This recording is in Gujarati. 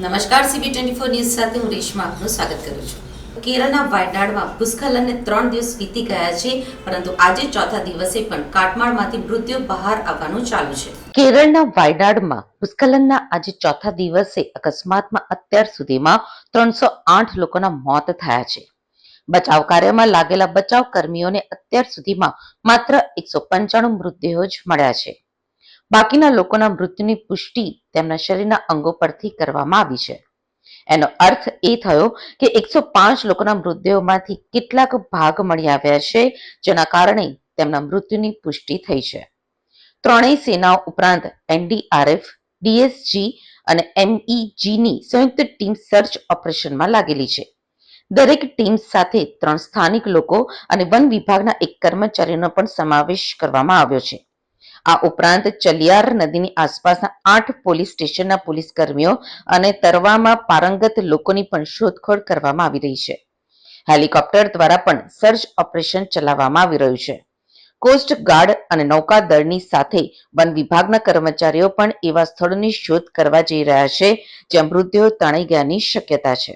નમસ્કાર સીબી ટ્વેન્ટી ફોર ન્યૂઝ સાથે હું રેશમા આપનું સ્વાગત કરું છું. કેરળના વાયનાડમાં ભૂસ્ખલનને ત્રણ દિવસ વીતી ગયા છે, પરંતુ આજે ચોથા દિવસે પણ કાટમાળમાંથી મૃત્યુ બહાર આવવાનું ચાલુ છે. કેરળના વાયનાડમાં ભૂસ્ખલનના આજે ચોથા દિવસે અકસ્માતમાં અત્યાર સુધીમાં ત્રણસો આઠ લોકોના મોત થયા છે. બચાવ કાર્યમાં લાગેલા બચાવ કર્મીઓને અત્યાર સુધીમાં માત્ર એકસો પંચાણું મૃતદેહો જ મળ્યા છે. બાકીના લોકોના મૃત્યુની પુષ્ટિ તેમના શરીરના અંગો પરથી કરવામાં આવી છે. એનો અર્થ એ થયો કે એકસો પાંચ લોકોના મૃતદેહોમાંથી કેટલાક ભાગ મળી આવ્યા છે, જેના કારણે તેમના મૃત્યુની પુષ્ટિ થઈ છે. ત્રણેય સેનાઓ ઉપરાંત એનડીઆરએફ, ડીએસજી અને એમઈજીની સંયુક્ત ટીમ સર્ચ ઓપરેશનમાં લાગેલી છે. દરેક ટીમ સાથે ત્રણ સ્થાનિક લોકો અને વન વિભાગના એક કર્મચારીનો પણ સમાવેશ કરવામાં આવ્યો છે. આ ઉપરાંત ચલિયાર નદીની આસપાસના આઠ પોલીસ સ્ટેશનના પોલીસ કર્મીઓ અને તરવામાં પારંગત લોકોની પણ શોધખોળ કરવામાં આવી રહી છે. હેલિકોપ્ટર દ્વારા પણ સર્ચ ઓપરેશન ચલાવવામાં આવી રહ્યું છે. કોસ્ટ ગાર્ડ અને નૌકાદળની સાથે વન વિભાગના કર્મચારીઓ પણ એવા સ્થળોની શોધ કરવા જઈ રહ્યા છે, જ્યાં મૃતદેહો તણાઈ ગયાની શક્યતા છે.